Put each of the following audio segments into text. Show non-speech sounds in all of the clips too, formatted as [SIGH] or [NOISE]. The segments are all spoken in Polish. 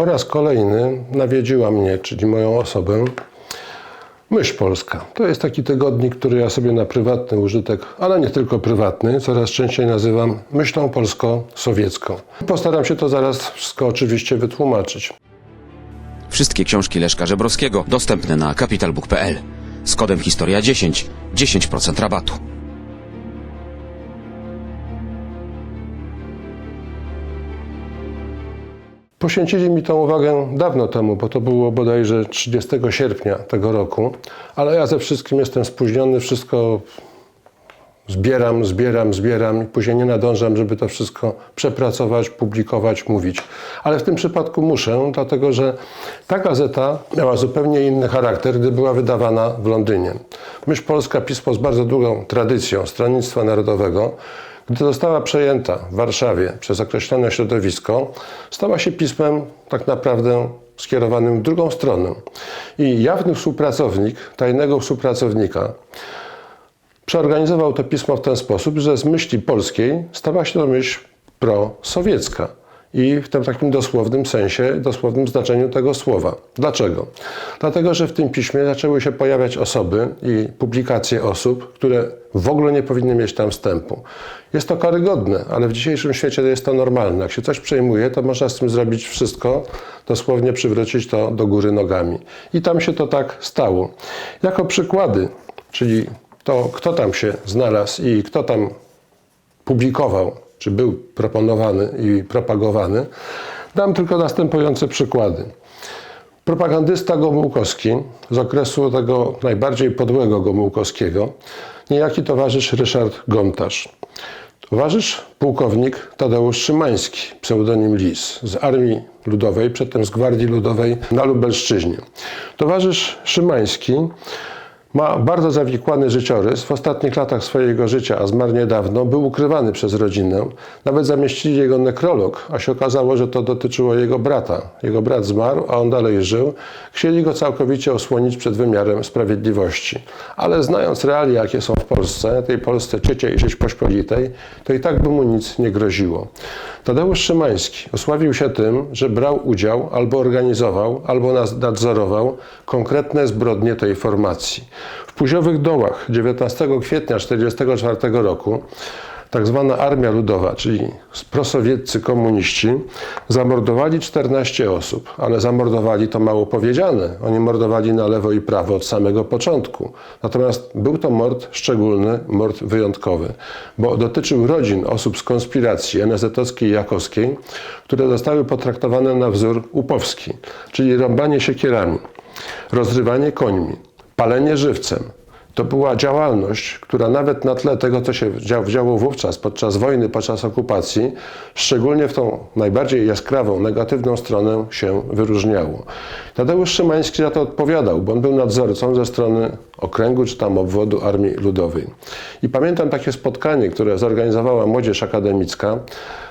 Po raz kolejny nawiedziła mnie, czyli moją osobę, Myśl Polska. To jest taki tygodnik, który ja sobie na prywatny użytek, ale nie tylko prywatny, coraz częściej nazywam myślą polsko-sowiecką. Postaram się to zaraz wszystko oczywiście wytłumaczyć. Wszystkie książki Leszka Żebrowskiego dostępne na capitalbook.pl. Z kodem Historia 10 10% rabatu. Poświęcili mi tą uwagę dawno temu, bo to było bodajże 30 sierpnia tego roku, ale ja ze wszystkim jestem spóźniony, wszystko zbieram, zbieram, zbieram i później nie nadążam, żeby to wszystko przepracować, publikować, mówić. Ale w tym przypadku muszę, dlatego że ta gazeta miała zupełnie inny charakter, gdy była wydawana w Londynie. Myśl Polska, pismo z bardzo długą tradycją Stronnictwa Narodowego, gdy została przejęta w Warszawie przez określone środowisko, stała się pismem tak naprawdę skierowanym w drugą stronę. I jawny współpracownik, tajnego współpracownika, przeorganizował to pismo w ten sposób, że z myśli polskiej stała się to myśl prosowiecka. I w tym takim dosłownym sensie, dosłownym znaczeniu tego słowa. Dlaczego? Dlatego, że w tym piśmie zaczęły się pojawiać osoby i publikacje osób, które w ogóle nie powinny mieć tam wstępu. Jest to karygodne, ale w dzisiejszym świecie jest to normalne. Jak się coś przejmuje, to można z tym zrobić wszystko, dosłownie przywrócić to do góry nogami. I tam się to tak stało. Jako przykłady, czyli to, kto tam się znalazł i kto tam publikował, czy był proponowany i propagowany, dam tylko następujące przykłady. Propagandysta Gomułkowski z okresu tego najbardziej podłego Gomułkowskiego, niejaki towarzysz Ryszard Gontarz. Towarzysz pułkownik Tadeusz Szymański, pseudonim Lis, z Armii Ludowej, przedtem z Gwardii Ludowej na Lubelszczyźnie. Towarzysz Szymański ma bardzo zawikłany życiorys. W ostatnich latach swojego życia, a zmarł niedawno, był ukrywany przez rodzinę. Nawet zamieścili jego nekrolog, a się okazało, że to dotyczyło jego brata. Jego brat zmarł, a on dalej żył. Chcieli go całkowicie osłonić przed wymiarem sprawiedliwości. Ale znając realia, jakie są w Polsce, tej Polsce cieciej Rzeczpospolitej, to i tak by mu nic nie groziło. Tadeusz Szymański osławił się tym, że brał udział albo organizował, albo nadzorował konkretne zbrodnie tej formacji. W Puziowych Dołach 19 kwietnia 1944 roku tak zwana Armia Ludowa, czyli prosowieccy komuniści, zamordowali 14 osób, ale zamordowali to mało powiedziane. Oni mordowali na lewo i prawo od samego początku. Natomiast był to mord szczególny, mord wyjątkowy, bo dotyczył rodzin osób z konspiracji NSZ-owskiej i Jakowskiej, które zostały potraktowane na wzór upowski, czyli rąbanie siekierami, rozrywanie końmi, palenie żywcem, to była działalność, która nawet na tle tego, co się działo wówczas, podczas wojny, podczas okupacji, szczególnie w tą najbardziej jaskrawą, negatywną stronę się wyróżniało. Tadeusz Szymański za to odpowiadał, bo on był nadzorcą ze strony okręgu czy tam obwodu Armii Ludowej. I pamiętam takie spotkanie, które zorganizowała Młodzież Akademicka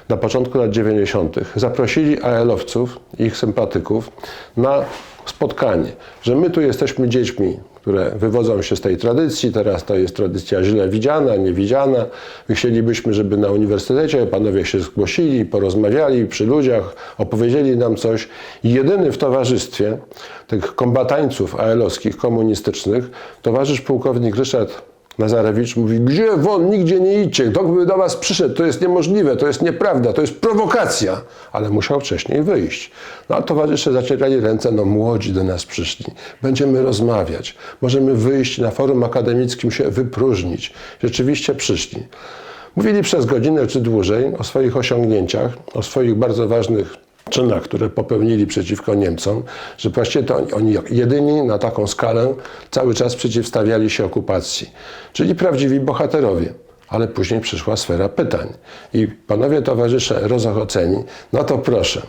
na początku lat 90. Zaprosili AL-owców ich sympatyków na spotkanie, że my tu jesteśmy dziećmi, które wywodzą się z tej tradycji, teraz to jest tradycja źle widziana, niewidziana. My chcielibyśmy, żeby na uniwersytecie panowie się zgłosili, porozmawiali przy ludziach, opowiedzieli nam coś. I jedyny w towarzystwie tych kombatańców AL-owskich, komunistycznych, towarzysz pułkownik Ryszard Nazarewicz mówi, gdzie won, nigdzie nie idźcie, kto by do was przyszedł, to jest niemożliwe, to jest nieprawda, to jest prowokacja. Ale musiał wcześniej wyjść. No a towarzysze zacierali ręce, no młodzi do nas przyszli, będziemy rozmawiać, możemy wyjść na forum akademickim się wypróżnić. Rzeczywiście przyszli. Mówili przez godzinę czy dłużej o swoich osiągnięciach, o swoich bardzo ważnych czynach, które popełnili przeciwko Niemcom, że właściwie to oni, oni jedyni na taką skalę cały czas przeciwstawiali się okupacji. Czyli prawdziwi bohaterowie. Ale później przyszła sfera pytań. I panowie towarzysze rozochoceni, no to proszę.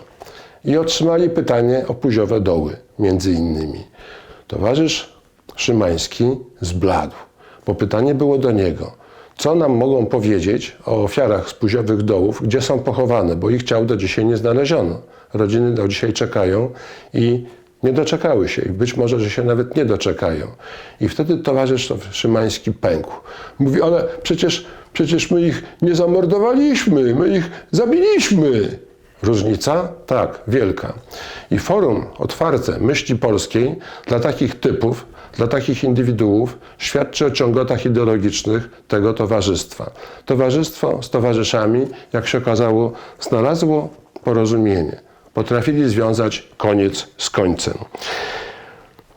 I otrzymali pytanie o Puziowe Doły, między innymi. Towarzysz Szymański zbladł, bo pytanie było do niego. Co nam mogą powiedzieć o ofiarach z Puziowych Dołów, gdzie są pochowane, bo ich ciał do dzisiaj nie znaleziono. Rodziny do dzisiaj czekają i nie doczekały się i być może, że się nawet nie doczekają. I wtedy towarzysz Szymański pękł. Mówi, ale przecież, przecież my ich nie zamordowaliśmy, my ich zabiliśmy. Różnica? Tak, wielka. I forum otwarte myśli polskiej dla takich typów, dla takich indywiduów świadczy o ciągotach ideologicznych tego towarzystwa. Towarzystwo z towarzyszami, jak się okazało, znalazło porozumienie. Potrafili związać koniec z końcem.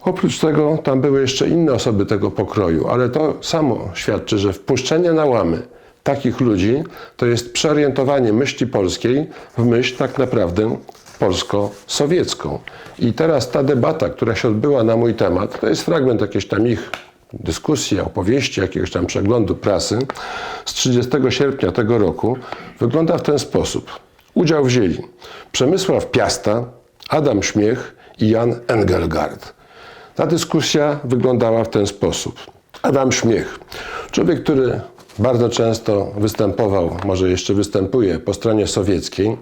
Oprócz tego tam były jeszcze inne osoby tego pokroju, ale to samo świadczy, że wpuszczenie na łamy takich ludzi to jest przeorientowanie myśli polskiej w myśl tak naprawdę polsko-sowiecką. I teraz ta debata, która się odbyła na mój temat, to jest fragment jakiejś tam ich dyskusji, opowieści, jakiegoś tam przeglądu prasy z 30 sierpnia tego roku, wygląda w ten sposób. Udział wzięli Przemysław Piasta, Adam Śmiech i Jan Engelgard. Ta dyskusja wyglądała w ten sposób. Adam Śmiech, człowiek, który bardzo często występował, może jeszcze występuje po stronie sowieckiej,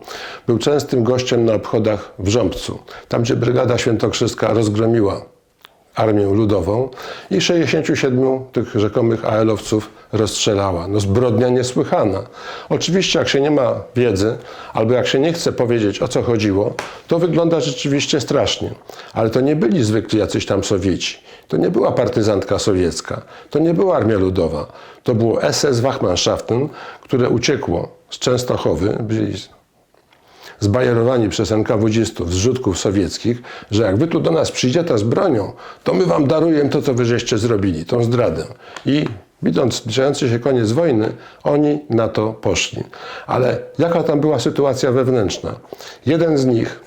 był częstym gościem na obchodach w Rząbcu, tam gdzie Brygada Świętokrzyska rozgromiła Armię Ludową i 67 tych rzekomych AL-owców rozstrzelała. No zbrodnia niesłychana. Oczywiście jak się nie ma wiedzy, albo jak się nie chce powiedzieć o co chodziło, to wygląda rzeczywiście strasznie. Ale to nie byli zwykli jacyś tam Sowieci. To nie była partyzantka sowiecka. To nie była Armia Ludowa. To było SS Wachmannschaften, które uciekło z Częstochowy, zbajerowani przez NKWD-stów, zrzutków sowieckich, że jak wy tu do nas przyjdziecie z bronią, to my wam darujemy to, co wy żeście zrobili, tą zdradę. I widząc zbliżający się koniec wojny, oni na to poszli. Ale jaka tam była sytuacja wewnętrzna? Jeden z nich,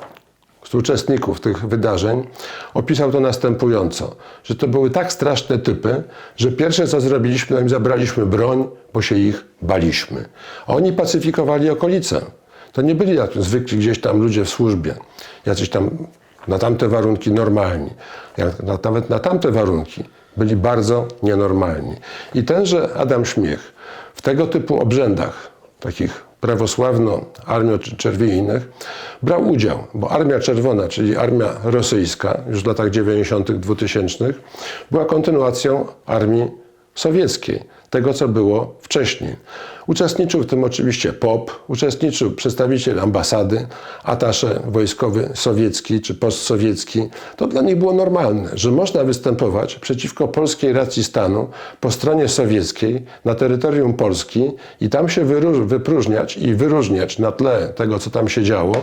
z uczestników tych wydarzeń, opisał to następująco, że to były tak straszne typy, że pierwsze co zrobiliśmy, to im zabraliśmy broń, bo się ich baliśmy. Oni pacyfikowali okolice. To nie byli zwykli gdzieś tam ludzie w służbie, jacyś tam na tamte warunki normalni. Nawet na tamte warunki byli bardzo nienormalni. I tenże Adam Śmiech w tego typu obrzędach, takich prawosławno-armio-czerwiejnych, brał udział, bo Armia Czerwona, czyli armia rosyjska, już w latach 90., 2000, była kontynuacją armii sowieckiej, tego co było wcześniej. Uczestniczył w tym oczywiście POP, uczestniczył przedstawiciel ambasady, atasze wojskowy sowiecki czy postsowiecki. To dla nich było normalne, że można występować przeciwko polskiej racji stanu po stronie sowieckiej na terytorium Polski i tam się wypróżniać i wyróżniać na tle tego, co tam się działo,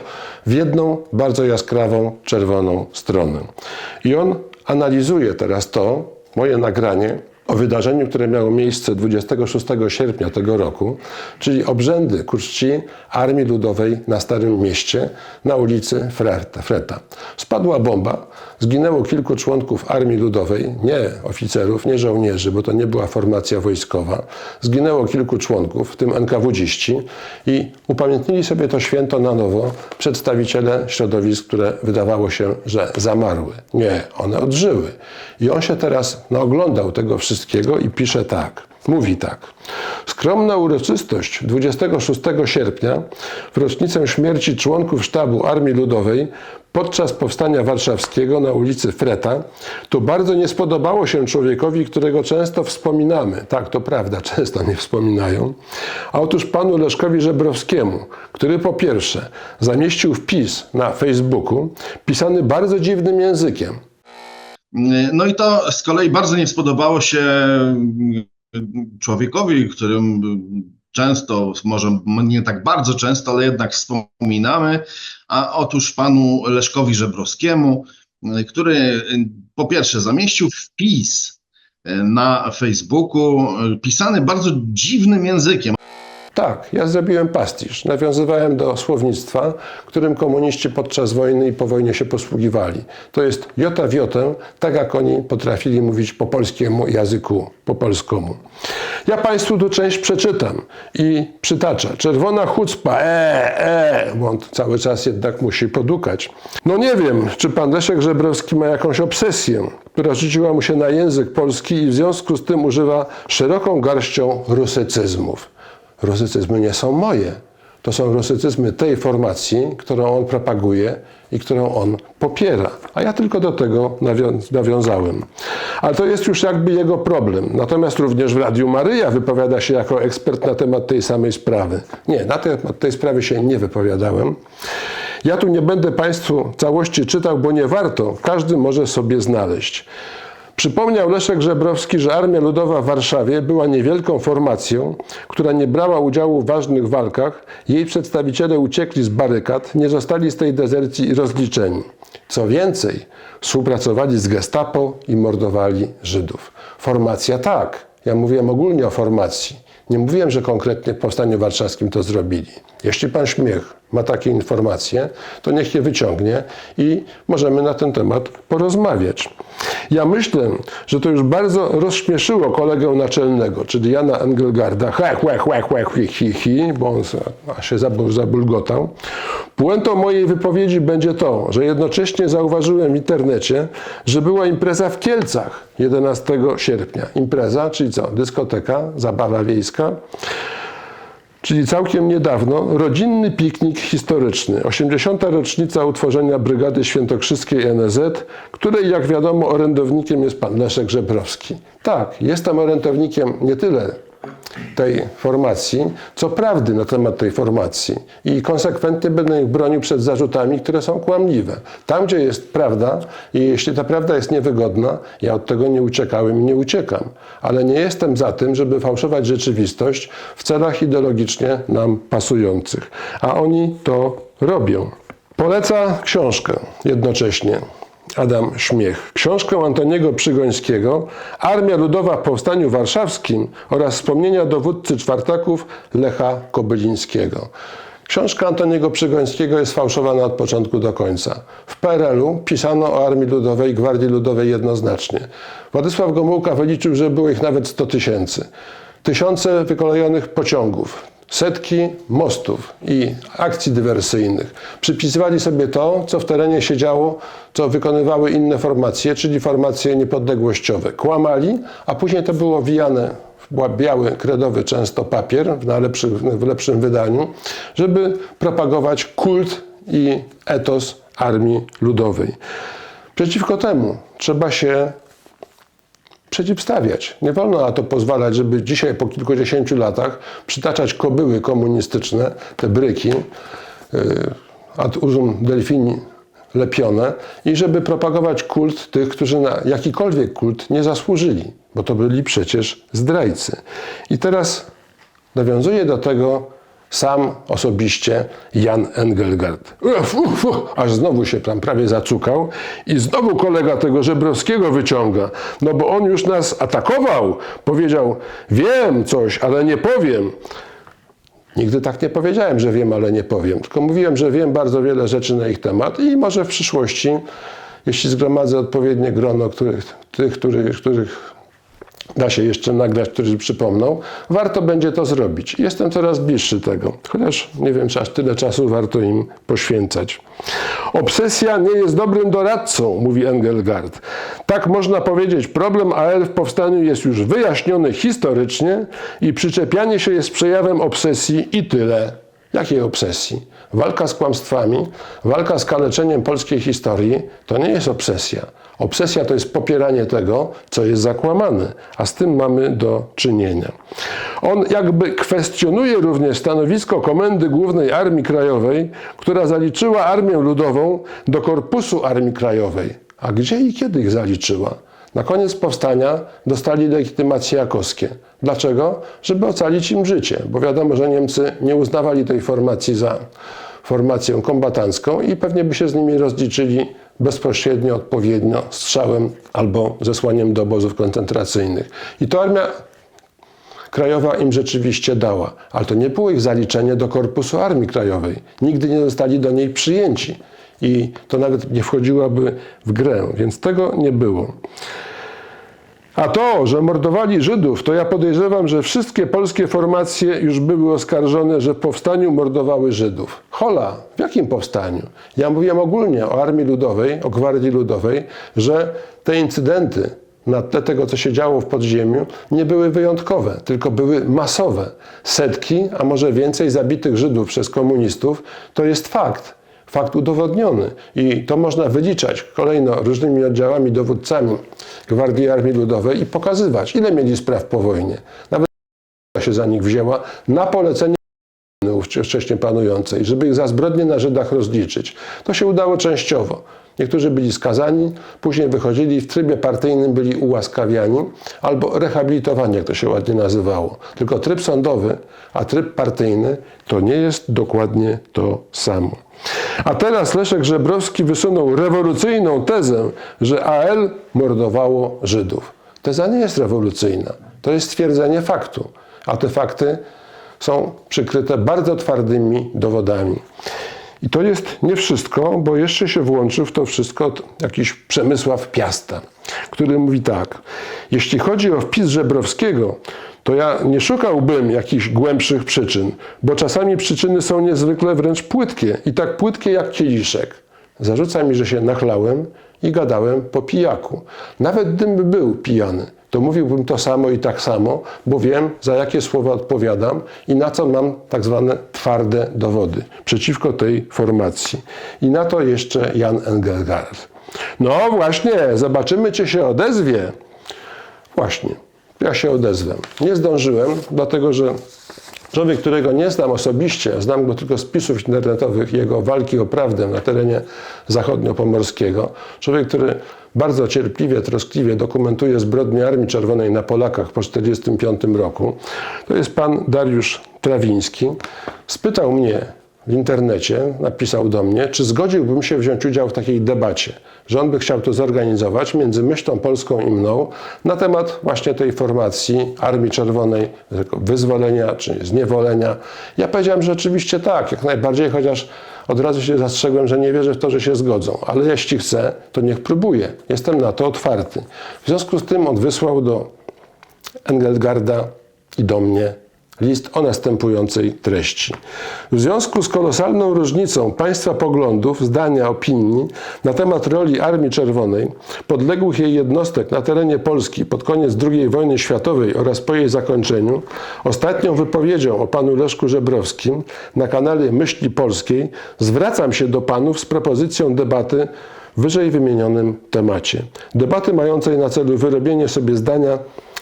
w jedną bardzo jaskrawą, czerwoną stronę. I on analizuje teraz to, moje nagranie, o wydarzeniu, które miało miejsce 26 sierpnia tego roku, czyli obrzędy ku czci Armii Ludowej na Starym Mieście na ulicy Freta. Spadła bomba, zginęło kilku członków Armii Ludowej, nie oficerów, nie żołnierzy, bo to nie była formacja wojskowa. Zginęło kilku członków, w tym NKWDziści i upamiętnili sobie to święto na nowo przedstawiciele środowisk, które wydawało się, że zamarły. Nie, one odżyły. I on się teraz naoglądał tego wszystkiego i pisze tak. Mówi tak. Skromna uroczystość 26 sierpnia w rocznicę śmierci członków sztabu Armii Ludowej podczas powstania warszawskiego na ulicy Freta to bardzo nie spodobało się człowiekowi, którego często wspominamy. Tak, to prawda, [LAUGHS] często nie wspominają. A otóż panu Leszkowi Żebrowskiemu, który po pierwsze zamieścił wpis na Facebooku pisany bardzo dziwnym językiem. No i to z kolei bardzo nie spodobało się człowiekowi, którym często, może nie tak bardzo często, ale jednak wspominamy, a otóż panu Leszkowi Żebrowskiemu, który po pierwsze zamieścił wpis na Facebooku, pisany bardzo dziwnym językiem. Tak, ja zrobiłem pastisz. Nawiązywałem do słownictwa, którym komuniści podczas wojny i po wojnie się posługiwali. To jest jota w jotę, tak jak oni potrafili mówić po polskiemu języku, po polskomu. Ja Państwu tu część przeczytam i przytaczę. Czerwona chucpa, e, e, bo on cały czas jednak musi podukać. No nie wiem, czy pan Leszek Żebrowski ma jakąś obsesję, która rzuciła mu się na język polski i w związku z tym używa szeroką garścią rusycyzmów. Rusycyzmy nie są moje. to są rusycyzmy tej formacji, którą on propaguje i którą on popiera. A ja tylko do tego nawią- nawiązałem. Ale to jest już jakby jego problem. Natomiast również w Radiu Maryja wypowiada się jako ekspert na temat tej samej sprawy. Nie, na temat tej sprawy się nie wypowiadałem. Ja tu nie będę Państwu całości czytał, bo nie warto. Każdy może sobie znaleźć. Przypomniał Leszek Żebrowski, że Armia Ludowa w Warszawie była niewielką formacją, która nie brała udziału w ważnych walkach. Jej przedstawiciele uciekli z barykad, nie zostali z tej dezercji rozliczeni. Co więcej, współpracowali z gestapo i mordowali Żydów. Formacja tak. Ja mówiłem ogólnie o formacji. Nie mówiłem, że konkretnie w Powstaniu Warszawskim to zrobili. Jeśli pan Śmiech ma takie informacje, to niech je wyciągnie i możemy na ten temat porozmawiać. Ja myślę, że to już bardzo rozśmieszyło kolegę naczelnego, czyli Jana Engelgarda, he, he, he, he, hi, hi, hi, bo on się zabul- zabulgotał. Puentą mojej wypowiedzi będzie to, że jednocześnie zauważyłem w internecie, że była impreza w Kielcach 11 sierpnia. Impreza, czyli co? Dyskoteka, zabawa wiejska. Czyli całkiem niedawno rodzinny piknik historyczny, 80. rocznica utworzenia Brygady Świętokrzyskiej NZ, której jak wiadomo orędownikiem jest pan Leszek Żebrowski. Tak, jestem orędownikiem nie tyle tej formacji, co prawdy na temat tej formacji i konsekwentnie będę ich bronił przed zarzutami, które są kłamliwe. Tam, gdzie jest prawda i jeśli ta prawda jest niewygodna, ja od tego nie uciekałem i nie uciekam. Ale nie jestem za tym, żeby fałszować rzeczywistość w celach ideologicznie nam pasujących. A oni to robią. Poleca książkę jednocześnie. Adam Śmiech. Książkę Antoniego Przygońskiego Armia Ludowa w Powstaniu Warszawskim oraz wspomnienia dowódcy czwartaków Lecha Kobylińskiego. Książka Antoniego Przygońskiego jest fałszowana od początku do końca. W PRL-u pisano o Armii Ludowej i Gwardii Ludowej jednoznacznie. Władysław Gomułka wyliczył, że było ich nawet 100 tysięcy. Tysiące wykolejonych pociągów, setki mostów i akcji dywersyjnych. Przypisywali sobie to, co w terenie się działo, co wykonywały inne formacje, czyli formacje niepodległościowe. Kłamali, a później to było wijane biały, kredowy często papier w, w lepszym wydaniu, żeby propagować kult i etos Armii Ludowej. Przeciwko temu trzeba się przeciwstawiać. Nie wolno na to pozwalać, żeby dzisiaj po kilkudziesięciu latach przytaczać kobyły komunistyczne, te bryki yy, ad usum delfini lepione i żeby propagować kult tych, którzy na jakikolwiek kult nie zasłużyli, bo to byli przecież zdrajcy. I teraz nawiązuje do tego sam osobiście Jan Engelgard. Uf, uf, uf, aż znowu się tam prawie zacukał i znowu kolega tego Żebrowskiego wyciąga, no bo on już nas atakował. Powiedział, wiem coś, ale nie powiem. Nigdy tak nie powiedziałem, że wiem, ale nie powiem. Tylko mówiłem, że wiem bardzo wiele rzeczy na ich temat i może w przyszłości, jeśli zgromadzę odpowiednie grono których, tych, których, których da się jeszcze nagrać, którzy przypomną, warto będzie to zrobić. Jestem coraz bliższy tego, chociaż nie wiem, czy aż tyle czasu warto im poświęcać. Obsesja nie jest dobrym doradcą, mówi Engelgard. Tak można powiedzieć, problem AL w powstaniu jest już wyjaśniony historycznie i przyczepianie się jest przejawem obsesji i tyle. Jakiej obsesji? Walka z kłamstwami, walka z kaleczeniem polskiej historii to nie jest obsesja. Obsesja to jest popieranie tego, co jest zakłamane, a z tym mamy do czynienia. On jakby kwestionuje również stanowisko Komendy Głównej Armii Krajowej, która zaliczyła Armię Ludową do Korpusu Armii Krajowej. A gdzie i kiedy ich zaliczyła? Na koniec powstania dostali legitymacje jakowskie. Dlaczego? Żeby ocalić im życie, bo wiadomo, że Niemcy nie uznawali tej formacji za formację kombatancką i pewnie by się z nimi rozliczyli bezpośrednio, odpowiednio, strzałem albo zesłaniem do obozów koncentracyjnych. I to armia krajowa im rzeczywiście dała, ale to nie było ich zaliczenie do Korpusu Armii Krajowej. Nigdy nie zostali do niej przyjęci i to nawet nie wchodziłoby w grę, więc tego nie było. A to, że mordowali Żydów, to ja podejrzewam, że wszystkie polskie formacje już były oskarżone, że w powstaniu mordowały Żydów. Hola, w jakim powstaniu? Ja mówiłem ogólnie o Armii Ludowej, o Gwardii Ludowej, że te incydenty na tle tego, co się działo w podziemiu, nie były wyjątkowe, tylko były masowe. Setki, a może więcej zabitych Żydów przez komunistów to jest fakt. Fakt udowodniony. I to można wyliczać kolejno różnymi oddziałami, dowódcami Gwardii Armii Ludowej i pokazywać, ile mieli spraw po wojnie. Nawet się za nich wzięła na polecenie wcześniej panującej, żeby ich za zbrodnie na Żydach rozliczyć. To się udało częściowo. Niektórzy byli skazani, później wychodzili i w trybie partyjnym byli ułaskawiani albo rehabilitowani, jak to się ładnie nazywało. Tylko tryb sądowy, a tryb partyjny to nie jest dokładnie to samo. A teraz Leszek Żebrowski wysunął rewolucyjną tezę, że AL mordowało Żydów. Teza nie jest rewolucyjna. To jest stwierdzenie faktu. A te fakty są przykryte bardzo twardymi dowodami. I to jest nie wszystko, bo jeszcze się włączył w to wszystko jakiś Przemysław Piasta, który mówi tak. Jeśli chodzi o wpis Żebrowskiego, to ja nie szukałbym jakichś głębszych przyczyn, bo czasami przyczyny są niezwykle wręcz płytkie i tak płytkie jak kieliszek. Zarzuca mi, że się nachlałem i gadałem po pijaku. Nawet gdybym był pijany, to mówiłbym to samo i tak samo, bo wiem, za jakie słowa odpowiadam i na co mam tak zwane twarde dowody przeciwko tej formacji. I na to jeszcze Jan Engelgard. No właśnie, zobaczymy, czy się odezwie. Właśnie, ja się odezwę. Nie zdążyłem, dlatego że człowiek, którego nie znam osobiście, znam go tylko z pisów internetowych, jego walki o prawdę na terenie zachodniopomorskiego, człowiek, który bardzo cierpliwie, troskliwie dokumentuje zbrodnie Armii Czerwonej na Polakach po 1945 roku, to jest pan Dariusz Trawiński, spytał mnie w internecie, napisał do mnie, czy zgodziłbym się wziąć udział w takiej debacie, że on by chciał to zorganizować między Myślą Polską i mną na temat właśnie tej formacji Armii Czerwonej, wyzwolenia czy zniewolenia. Ja powiedziałem, że oczywiście tak, jak najbardziej, chociaż od razu się zastrzegłem, że nie wierzę w to, że się zgodzą, ale jeśli chce, to niech próbuje. Jestem na to otwarty. W związku z tym on wysłał do Engelgarda i do mnie list o następującej treści. W związku z kolosalną różnicą państwa poglądów, zdania, opinii na temat roli Armii Czerwonej, podległych jej jednostek na terenie Polski pod koniec II wojny światowej oraz po jej zakończeniu, ostatnią wypowiedzią o panu Leszku Żebrowskim na kanale Myśli Polskiej zwracam się do panów z propozycją debaty w wyżej wymienionym temacie. Debaty mającej na celu wyrobienie sobie zdania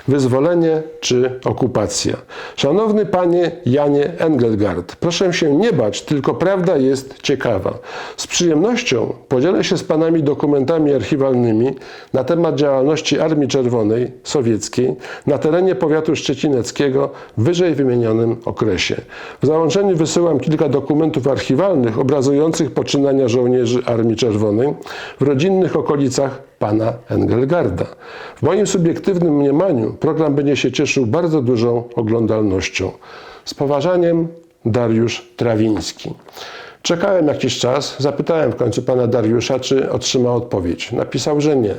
wyzwolenie czy okupacja. Szanowny panie Janie Engelgard, proszę się nie bać, tylko prawda jest ciekawa. Z przyjemnością podzielę się z panami dokumentami archiwalnymi na temat działalności Armii Czerwonej sowieckiej na terenie powiatu szczecineckiego w wyżej wymienionym okresie. W załączeniu wysyłam kilka dokumentów archiwalnych obrazujących poczynania żołnierzy Armii Czerwonej w rodzinnych okolicach pana Engelgarda. W moim subiektywnym mniemaniu program będzie się cieszył bardzo dużą oglądalnością. Z poważaniem Dariusz Trawiński. Czekałem jakiś czas, zapytałem w końcu pana Dariusza, czy otrzyma odpowiedź. Napisał, że nie.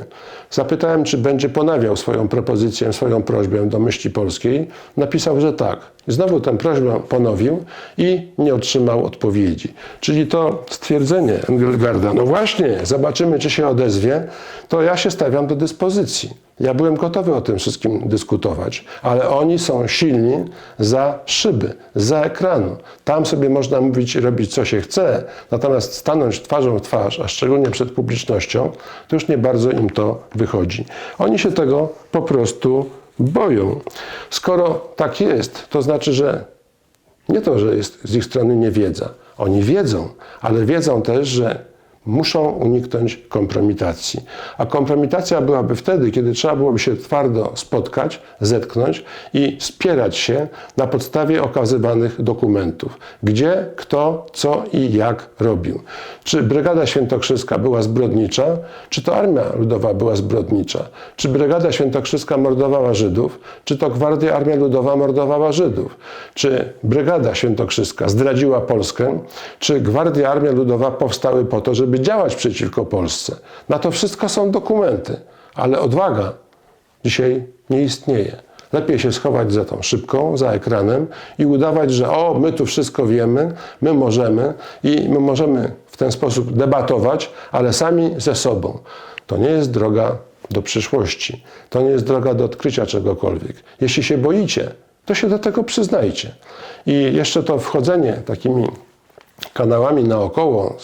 Zapytałem, czy będzie ponawiał swoją propozycję, swoją prośbę do myśli polskiej. Napisał, że tak. Znowu tę prośbę ponowił i nie otrzymał odpowiedzi. Czyli to stwierdzenie Engelgarda, no właśnie, zobaczymy, czy się odezwie, to ja się stawiam do dyspozycji. Ja byłem gotowy o tym wszystkim dyskutować, ale oni są silni za szyby, za ekranu. Tam sobie można mówić robić co się chce, natomiast stanąć twarzą w twarz, a szczególnie przed publicznością, to już nie bardzo im to wychodzi. Oni się tego po prostu boją. Skoro tak jest, to znaczy, że nie to, że jest z ich strony niewiedza. Oni wiedzą, ale wiedzą też, że muszą uniknąć kompromitacji. A kompromitacja byłaby wtedy, kiedy trzeba byłoby się twardo spotkać, zetknąć i spierać się na podstawie okazywanych dokumentów. Gdzie, kto, co i jak robił. Czy Brygada Świętokrzyska była zbrodnicza, czy to Armia Ludowa była zbrodnicza? Czy Brygada Świętokrzyska mordowała Żydów, czy to Gwardia Armia Ludowa mordowała Żydów? Czy Brygada Świętokrzyska zdradziła Polskę, czy Gwardia Armia Ludowa powstały po to, żeby działać przeciwko Polsce? Na to wszystko są dokumenty, ale odwaga dzisiaj nie istnieje. Lepiej się schować za tą szybką, za ekranem i udawać, że o, my tu wszystko wiemy, my możemy i my możemy w ten sposób debatować, ale sami ze sobą. To nie jest droga do przyszłości. To nie jest droga do odkrycia czegokolwiek. Jeśli się boicie, to się do tego przyznajcie. I jeszcze to wchodzenie takimi kanałami naokoło,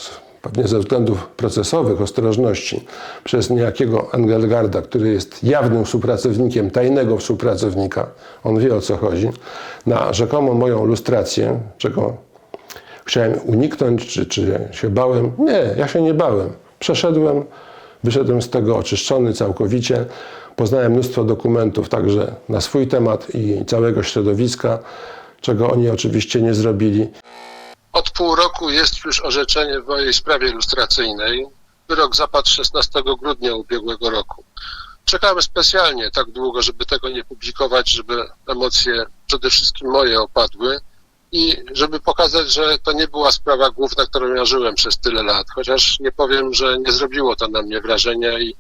pewnie ze względów procesowych, ostrożności, przez niejakiego Engelgarda, który jest jawnym współpracownikiem, tajnego współpracownika, on wie o co chodzi, na rzekomą moją lustrację, czego chciałem uniknąć, czy, czy się bałem. Nie, ja się nie bałem. Przeszedłem, wyszedłem z tego oczyszczony całkowicie. Poznałem mnóstwo dokumentów także na swój temat i całego środowiska, czego oni oczywiście nie zrobili. Pół roku jest już orzeczenie w mojej sprawie lustracyjnej. Wyrok zapadł 16 grudnia ubiegłego roku. Czekałem specjalnie tak długo, żeby tego nie publikować, żeby emocje przede wszystkim moje opadły i żeby pokazać, że to nie była sprawa główna, którą ja żyłem przez tyle lat. Chociaż nie powiem, że nie zrobiło to na mnie wrażenia i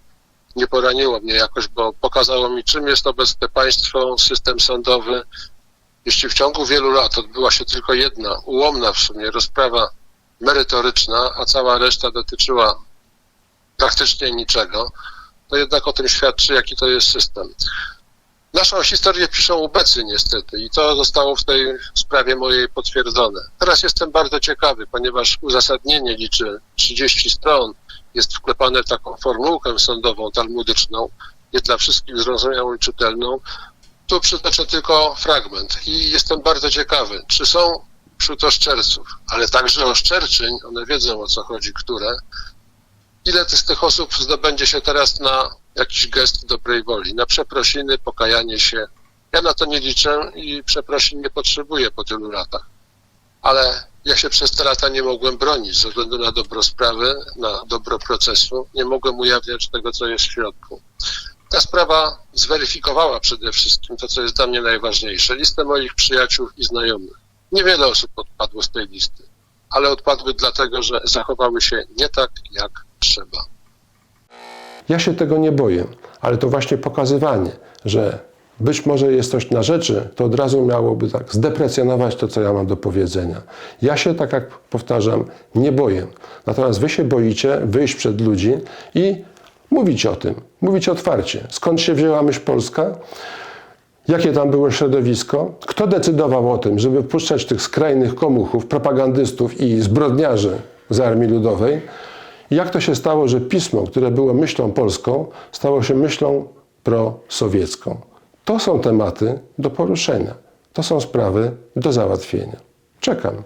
nie poraniło mnie jakoś, bo pokazało mi, czym jest obecne państwo, system sądowy, jeśli w ciągu wielu lat odbyła się tylko jedna, ułomna w sumie rozprawa merytoryczna, a cała reszta dotyczyła praktycznie niczego, to jednak o tym świadczy, jaki to jest system. Naszą historię piszą ubecy niestety i to zostało w tej sprawie mojej potwierdzone. Teraz jestem bardzo ciekawy, ponieważ uzasadnienie liczy 30 stron, jest wklepane w taką formułkę sądową, talmudyczną, nie dla wszystkich zrozumiałą i czytelną, tu przytoczę tylko fragment i jestem bardzo ciekawy, czy są wśród oszczerców, ale także oszczerczyń, one wiedzą o co chodzi, które, ile z tych osób zdobędzie się teraz na jakiś gest dobrej woli, na przeprosiny, pokajanie się. Ja na to nie liczę i przeprosin nie potrzebuję po tylu latach. Ale ja się przez te lata nie mogłem bronić ze względu na dobro sprawy, na dobro procesu. Nie mogłem ujawniać tego, co jest w środku. Ta sprawa zweryfikowała przede wszystkim to, co jest dla mnie najważniejsze, listę moich przyjaciół i znajomych. Niewiele osób odpadło z tej listy, ale odpadły dlatego, że zachowały się nie tak, jak trzeba. Ja się tego nie boję, ale to właśnie pokazywanie, że być może jest coś na rzeczy, to od razu miałoby tak zdeprecjonować to, co ja mam do powiedzenia. Ja się, tak jak powtarzam, nie boję. Natomiast wy się boicie wyjść przed ludzi i mówić o tym, mówić otwarcie. Skąd się wzięła myśl polska? Jakie tam było środowisko? Kto decydował o tym, żeby wpuszczać tych skrajnych komuchów, propagandystów i zbrodniarzy z Armii Ludowej? Jak to się stało, że pismo, które było myślą polską, stało się myślą prosowiecką? To są tematy do poruszenia. To są sprawy do załatwienia. Czekam.